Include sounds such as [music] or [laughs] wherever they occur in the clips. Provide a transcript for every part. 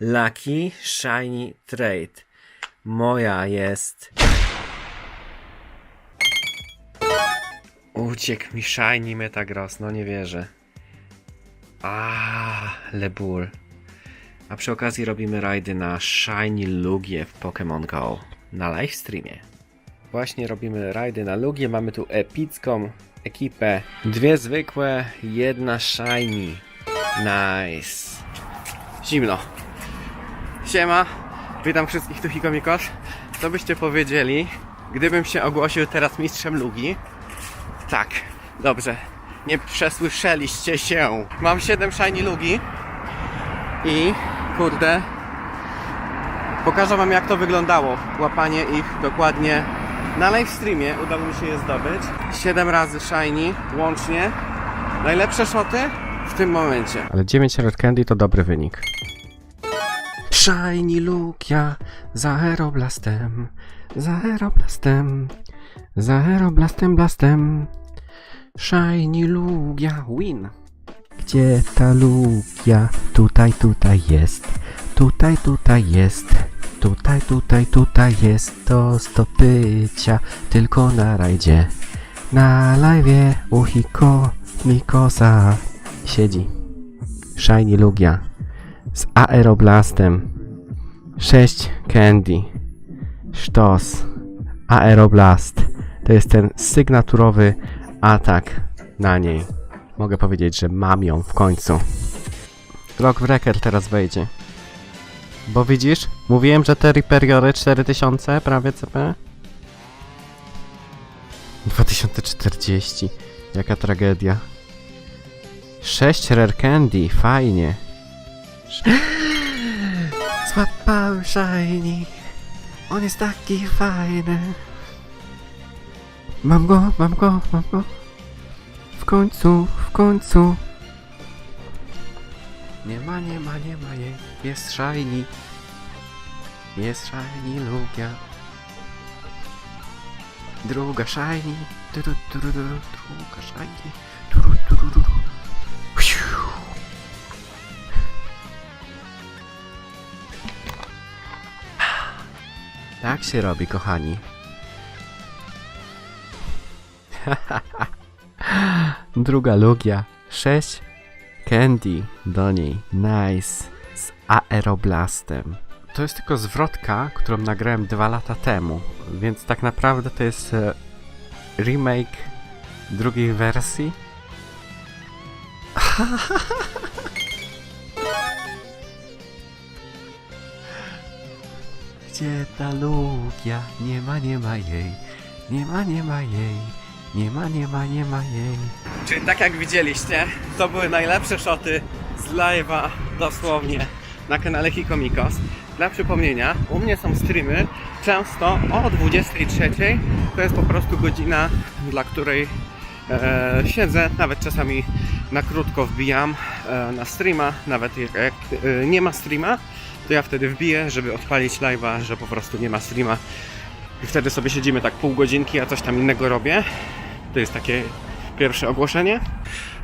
Lucky Shiny Trade. Moja jest... Uciekł mi Shiny Metagross, no nie wierzę. A, Lebur. A przy okazji robimy rajdy na Shiny Lugie w Pokémon Go na live streamie. Właśnie robimy rajdy na Lugie, mamy tu epicką ekipę. Dwie zwykłe, jedna Shiny. Nice. Zimno. Siema, witam wszystkich tu Hikomikos. Co byście powiedzieli, gdybym się ogłosił teraz mistrzem Lugi? Tak, dobrze. Nie przesłyszeliście się. Mam 7 shiny lugi i kurde pokażę wam jak to wyglądało. Łapanie ich dokładnie na live streamie udało mi się je zdobyć. 7 razy shiny łącznie. Najlepsze shoty w tym momencie. Ale 9 red candy to dobry wynik. Shiny Lugia za aeroblastem, za aeroblastem, za aeroblastem, blastem. Shiny Lugia win. Gdzie ta Lugia? Tutaj, tutaj jest. Tutaj, tutaj jest. Tutaj, tutaj, tutaj jest. To stopycia tylko na rajdzie. Na live u Hiko Mikosa siedzi. Shiny Lugia z aeroblastem. 6 candy. Sztos. Aeroblast. To jest ten sygnaturowy atak na niej. Mogę powiedzieć, że mam ją w końcu. Rock Wrecker teraz wejdzie. Bo widzisz, mówiłem, że te Reaperiory 4000 prawie CP. 2040. Jaka tragedia. 6 Rare Candy, fajnie. [laughs] Złapałem Shiny. On jest taki fajny. Mam go, mam go, mam go. W końcu, w końcu. Nie ma, nie ma, nie ma jej. Jest shiny. Jest shiny Lugia. Druga shiny. Druga shiny. Tak się robi, kochani. [laughs] Druga Lugia. 6 Candy do niej. Nice. Z aeroblastem. To jest tylko zwrotka, którą nagrałem dwa lata temu, więc tak naprawdę to jest e, remake drugiej wersji. [laughs] Gdzie ta? Nie ma, nie ma jej. Nie ma, nie ma jej. Nie ma, nie ma, nie ma jej. Czyli tak jak widzieliście, to były najlepsze shoty z live'a dosłownie na kanale Hikomikos. Dla przypomnienia, u mnie są streamy często o 23. To jest po prostu godzina, dla której e, siedzę, nawet czasami na krótko wbijam na streama, nawet jak, jak e, nie ma streama, to ja wtedy wbiję, żeby odpalić live'a, że po prostu nie ma streama. I wtedy sobie siedzimy tak pół godzinki, a coś tam innego robię. To jest takie pierwsze ogłoszenie.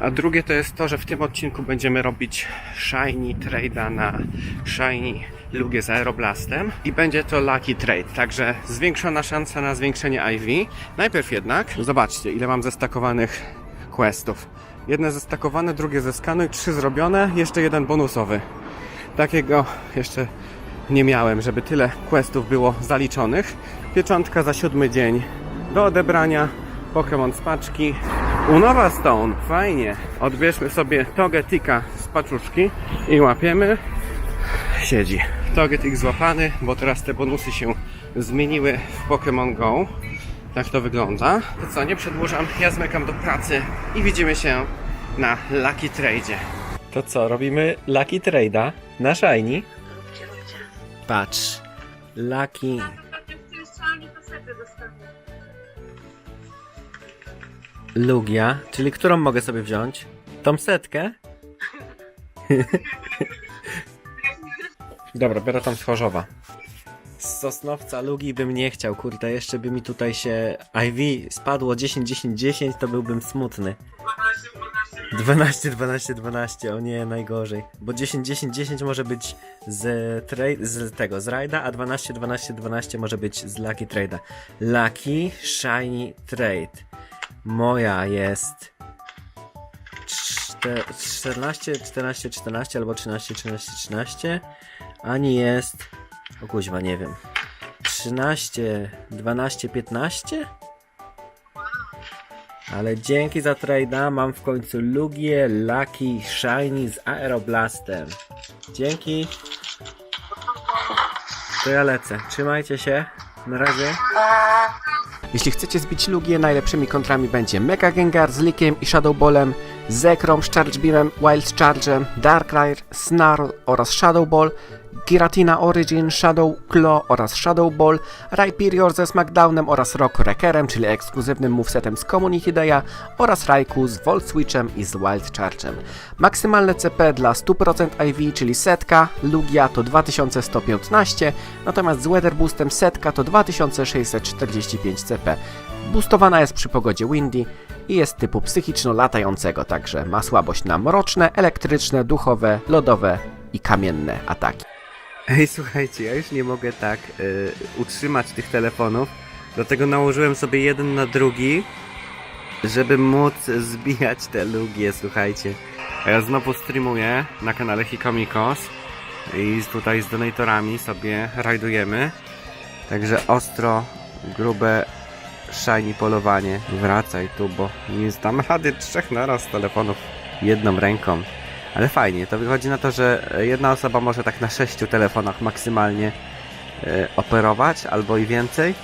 A drugie to jest to, że w tym odcinku będziemy robić Shiny Trade'a na Shiny Lugie z Aeroblastem i będzie to Lucky Trade, także zwiększona szansa na zwiększenie IV. Najpierw jednak, zobaczcie ile mam zestakowanych questów. Jedne zestakowane, drugie zeskanuj, trzy zrobione, jeszcze jeden bonusowy. Takiego jeszcze nie miałem, żeby tyle questów było zaliczonych. Pieczątka za siódmy dzień do odebrania. Pokémon z paczki. Unowa Stone, fajnie. Odbierzmy sobie Togetika z paczuszki i łapiemy. Siedzi. Togetik złapany, bo teraz te bonusy się zmieniły w Pokémon Go. Tak to wygląda. To co, nie przedłużam, ja zmykam do pracy i widzimy się na Lucky Trade. To co, robimy Lucky Trade'a na Shiny? Patrz, Lucky Lugia, czyli którą mogę sobie wziąć? Tą setkę? Dobra, biorę tą z Chorzowa. Z Sosnowca Lugi bym nie chciał, kurde, jeszcze by mi tutaj się IV spadło 10, 10, 10, to byłbym smutny. 12, 12 12, 12, 12, o nie, najgorzej. Bo 10, 10, 10 może być z, z tego, z Rajda, a 12, 12, 12 może być z Lucky Trade'a. Lucky Shiny Trade. Moja jest czte- 14, 14, 14 albo 13, 13, 13. Ani jest, o kuźwa, nie wiem. 13, 12, 15? Ale dzięki za trade'a mam w końcu Lugię Lucky Shiny z Aeroblastem. Dzięki. To ja lecę. Trzymajcie się. Na razie. Jeśli chcecie zbić Lugię, najlepszymi kontrami będzie Mega Gengar z Lickiem i Shadow Ballem, Zekrom z Charge Beamem, Wild Charge'em, Darkrai, Snarl oraz Shadow Ball, Giratina Origin, Shadow Claw oraz Shadow Ball, Rhyperior ze Smackdownem oraz Rock Wreckerem, czyli ekskluzywnym movesetem z Community Day'a oraz Raikou z Volt Switchem i z Wild Charge'em. Maksymalne CP dla 100% IV, czyli setka, Lugia to 2115, natomiast z Weather Boostem setka to 2645 CP. Boostowana jest przy pogodzie windy i jest typu psychiczno-latającego, także ma słabość na mroczne, elektryczne, duchowe, lodowe i kamienne ataki. Ej, słuchajcie, ja już nie mogę tak y, utrzymać tych telefonów, dlatego nałożyłem sobie jeden na drugi, żeby móc zbijać te lugie, słuchajcie. Ja znowu streamuję na kanale Hikomikos i tutaj z donatorami sobie rajdujemy. Także ostro, grube, shiny polowanie. Wracaj tu, bo nie zdam rady trzech naraz telefonów jedną ręką. Ale fajnie, to wychodzi na to, że jedna osoba może tak na sześciu telefonach maksymalnie e, operować, albo i więcej.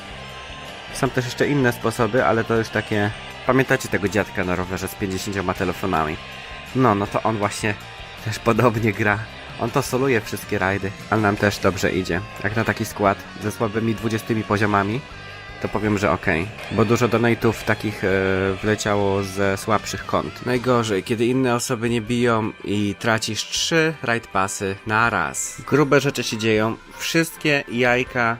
Są też jeszcze inne sposoby, ale to już takie... Pamiętacie tego dziadka na rowerze z 50 telefonami? No, no to on właśnie też podobnie gra. On to soluje wszystkie rajdy, ale nam też dobrze idzie. Jak na taki skład ze słabymi 20 poziomami, to powiem, że okej. Bo dużo donate'ów takich e, wleciało ze słabszych kont. Najgorzej, kiedy inne osoby nie biją i tracisz trzy raid pasy na raz. Grube rzeczy się dzieją. Wszystkie jajka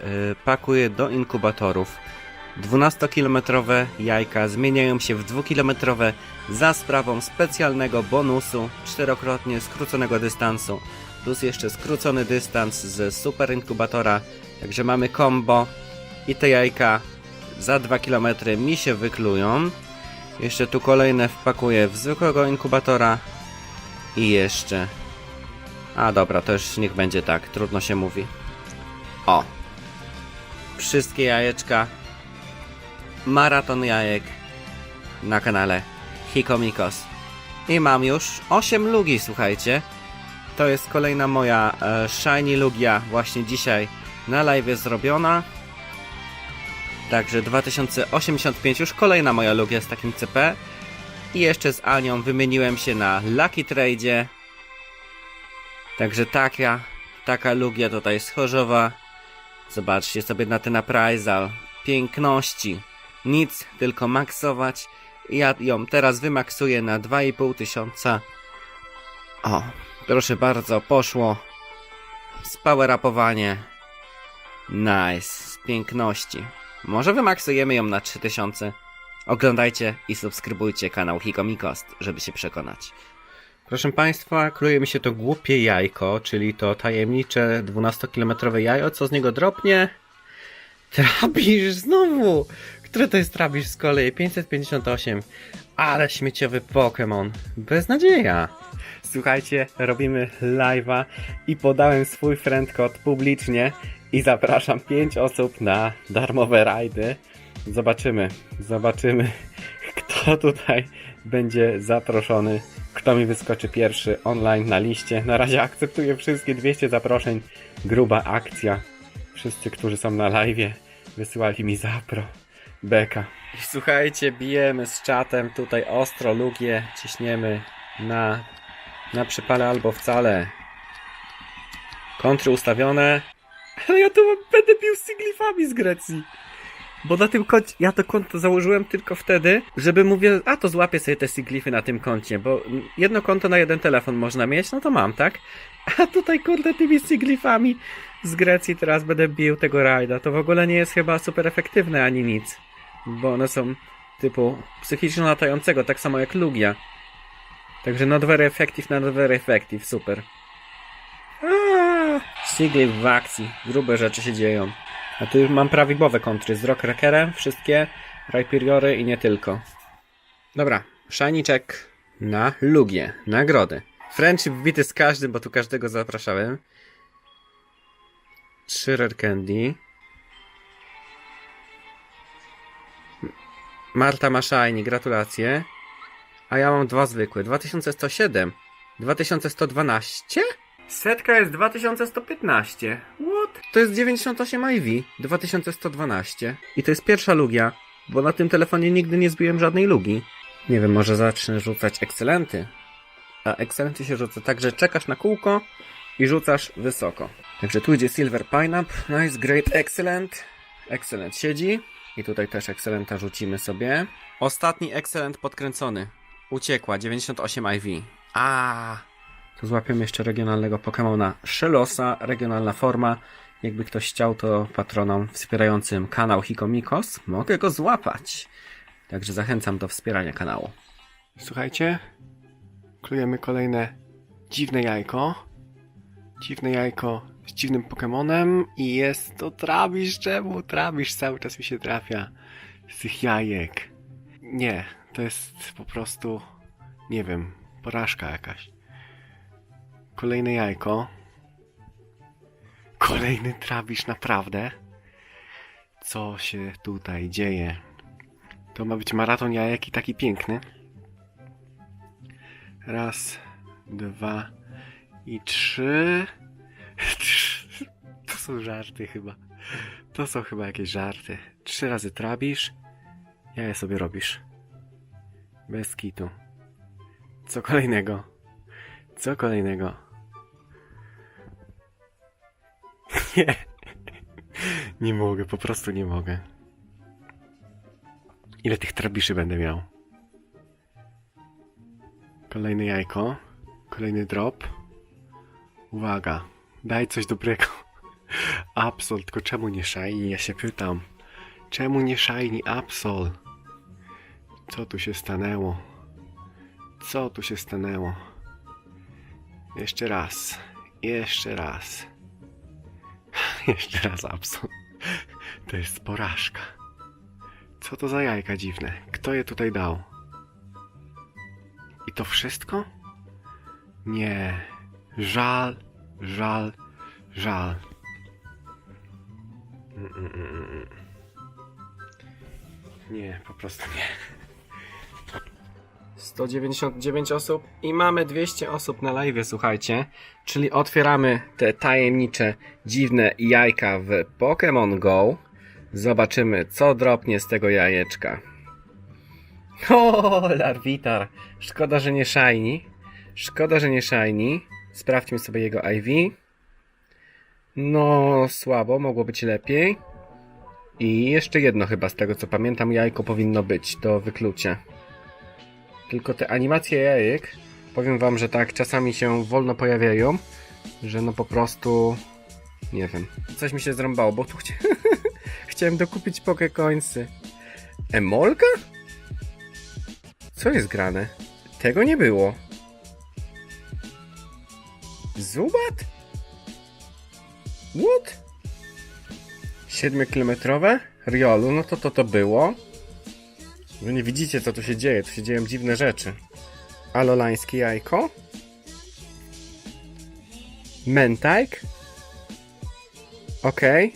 e, pakuję do inkubatorów. 12-kilometrowe jajka zmieniają się w 2-kilometrowe za sprawą specjalnego bonusu czterokrotnie skróconego dystansu plus jeszcze skrócony dystans z super inkubatora. Także mamy combo i te jajka za 2 km mi się wyklują. Jeszcze tu kolejne wpakuję w zwykłego inkubatora i jeszcze. A dobra, to już niech będzie tak, trudno się mówi. O! Wszystkie jajeczka. Maraton jajek na kanale Hikomikos. I mam już 8 lugi, słuchajcie. To jest kolejna moja e, Shiny Lugia właśnie dzisiaj na live zrobiona. Także 2085 już kolejna moja Lugia z takim CP. I jeszcze z Anią wymieniłem się na Lucky Trade. Także taka, taka Lugia tutaj z Chorzowa. Zobaczcie sobie na ten appraisal. Piękności. Nic, tylko maksować. Ja ją teraz wymaksuję na 2,5 tysiąca. O, proszę bardzo, poszło. Spower-upowanie. Nice, z piękności. Może wymaksujemy ją na 3000. Oglądajcie i subskrybujcie kanał Hikomikost, żeby się przekonać. Proszę Państwa, kluje mi się to głupie jajko, czyli to tajemnicze 12-kilometrowe jajo. Co z niego dropnie? Trabisz znowu! Który to jest Trabisz z kolei? 558. Ale śmieciowy Pokémon. Beznadzieja. Słuchajcie, robimy live'a i podałem swój friend code publicznie i zapraszam 5 osób na darmowe rajdy. Zobaczymy, zobaczymy [laughs] kto tutaj będzie zaproszony, kto mi wyskoczy pierwszy online na liście. Na razie akceptuję wszystkie 200 zaproszeń. Gruba akcja. Wszyscy, którzy są na live, wysyłali mi zapro. Beka. Słuchajcie, bijemy z czatem tutaj ostro lugie, ciśniemy na, na przypale albo wcale. Kontry ustawione. Ale ja tu będę bił z siglifami z Grecji. Bo na tym koncie, ja to konto założyłem tylko wtedy, żeby mówię, a to złapię sobie te siglify na tym koncie, bo jedno konto na jeden telefon można mieć, no to mam, tak? A tutaj kurde tymi siglifami z Grecji teraz będę bił tego rajda. To w ogóle nie jest chyba super efektywne ani nic. Bo one są typu psychiczno latającego, tak samo jak Lugia. Także not very effective, not very effective, super. Aaa, Sigly w akcji, grube rzeczy się dzieją. A tu już mam prawidłowe kontry z Rockrackerem, wszystkie, Rhyperiory i nie tylko. Dobra, check na Lugię, nagrody. Friendship wbity z każdym, bo tu każdego zapraszałem. Trzy Rare Candy. Marta ma shiny, gratulacje. A ja mam dwa zwykłe. 2107. 2112? Setka jest 2115. What? To jest 98 IV. 2112. I to jest pierwsza lugia, bo na tym telefonie nigdy nie zbiłem żadnej lugi. Nie wiem, może zacznę rzucać ekscelenty. A ekscelenty się rzuca tak, że czekasz na kółko i rzucasz wysoko. Także tu idzie Silver Pineapple. Nice, great, excellent. Excellent siedzi. I tutaj też Excellenta rzucimy sobie. Ostatni Excellent podkręcony. Uciekła, 98 IV. A, Tu złapiemy jeszcze regionalnego Pokemona Shellosa, regionalna forma. Jakby ktoś chciał, to patronom wspierającym kanał Hikomikos mogę go złapać. Także zachęcam do wspierania kanału. Słuchajcie, klujemy kolejne dziwne jajko. Dziwne jajko z dziwnym Pokemonem i jest to Trabisz. Czemu Trabisz cały czas mi się trafia z tych jajek? Nie, to jest po prostu, nie wiem, porażka jakaś. Kolejne jajko. Kolejny Trabisz, naprawdę? Co się tutaj dzieje? To ma być maraton jajek i taki piękny. Raz, dwa i trzy. [laughs] To są żarty chyba. To są chyba jakieś żarty. Trzy razy trabisz, jaja sobie robisz. Bez kitu. Co kolejnego? Co kolejnego? Nie. [laughs] Nie mogę, po prostu nie mogę. Ile tych trabiszy będę miał? Kolejne jajko. Kolejny drop. Uwaga. Daj coś dobrego. [laughs] Absol, tylko czemu nie shiny? Ja się pytam. Czemu nie shiny Absol? Co tu się stanęło? Co tu się stanęło? Jeszcze raz. Jeszcze raz. [laughs] Jeszcze raz Absol. To jest porażka. Co to za jajka dziwne? Kto je tutaj dał? I to wszystko? Nie. Żal, żal, żal. Mm, mm, mm. Nie, po prostu nie. 199 osób i mamy 200 osób na live, słuchajcie. Czyli otwieramy te tajemnicze, dziwne jajka w Pokémon Go. Zobaczymy, co dropnie z tego jajeczka. [laughs] O, Larvitar. Szkoda, że nie shiny. Szkoda, że nie shiny. Sprawdźmy sobie jego IV. No, słabo, mogło być lepiej. I jeszcze jedno chyba, z tego co pamiętam, jajko powinno być do wyklucia. Tylko te animacje jajek, powiem wam, że tak czasami się wolno pojawiają, że no po prostu... Nie wiem. Coś mi się zrąbało, bo tu chcia... [laughs] chciałem dokupić Pokecoinsy. Emolga? Co jest grane? Tego nie było. Zubat? What? 7-kilometrowe? Riolu, no to to to było. Wy nie widzicie co tu się dzieje, tu się dzieją dziwne rzeczy. Alolańskie jajko? Mentajk? Okej.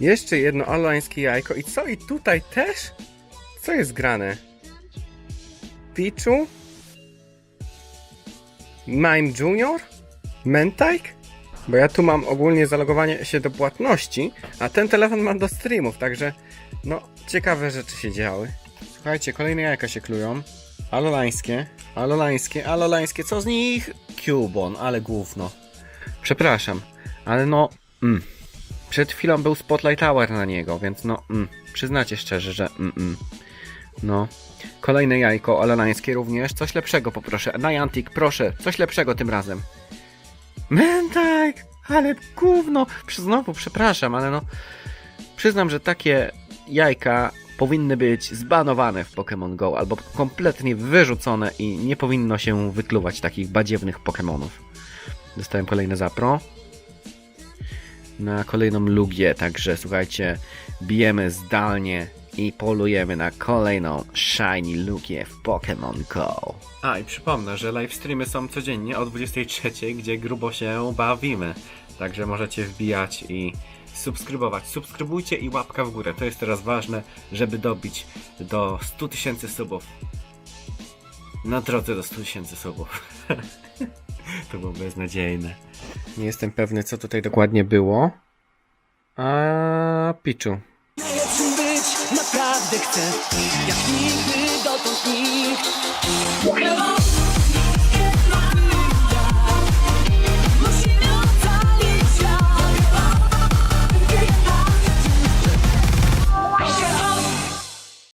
Jeszcze jedno alolańskie jajko. I co? I tutaj też? Co jest grane? Pichu? Mime Junior? Mentajk? Bo ja tu mam ogólnie zalogowanie się do płatności, a ten telefon mam do streamów, także no ciekawe rzeczy się działy. Słuchajcie, kolejne jajka się klują. Alolańskie, alolańskie, alolańskie, co z nich? Cubon, ale gówno. Przepraszam, ale no... Mm. Przed chwilą był Spotlight Tower na niego, więc no... Mm. Przyznacie szczerze, że... Mm, mm. No... Kolejne jajko alolańskie również. Coś lepszego poproszę. Niantic, proszę. Coś lepszego tym razem. Mentak! Ale gówno! Znowu przepraszam, ale no... Przyznam, że takie jajka powinny być zbanowane w Pokémon Go albo kompletnie wyrzucone i nie powinno się wykluwać takich badziewnych Pokémonów. Dostałem kolejne zapro na kolejną Lugię, także słuchajcie, bijemy zdalnie i polujemy na kolejną Shiny Lugię w Pokémon Go. A i przypomnę, że live streamy są codziennie o 23, gdzie grubo się bawimy. Także możecie wbijać i subskrybować. Subskrybujcie i łapka w górę. To jest teraz ważne, żeby dobić do 100 tysięcy subów. Na drodze do 100 tysięcy subów. [laughs] to było beznadziejne. Nie jestem pewny, co tutaj dokładnie było. A Picchu. Najlepszym być naprawdę chcę Jak nigdy dotąd nikt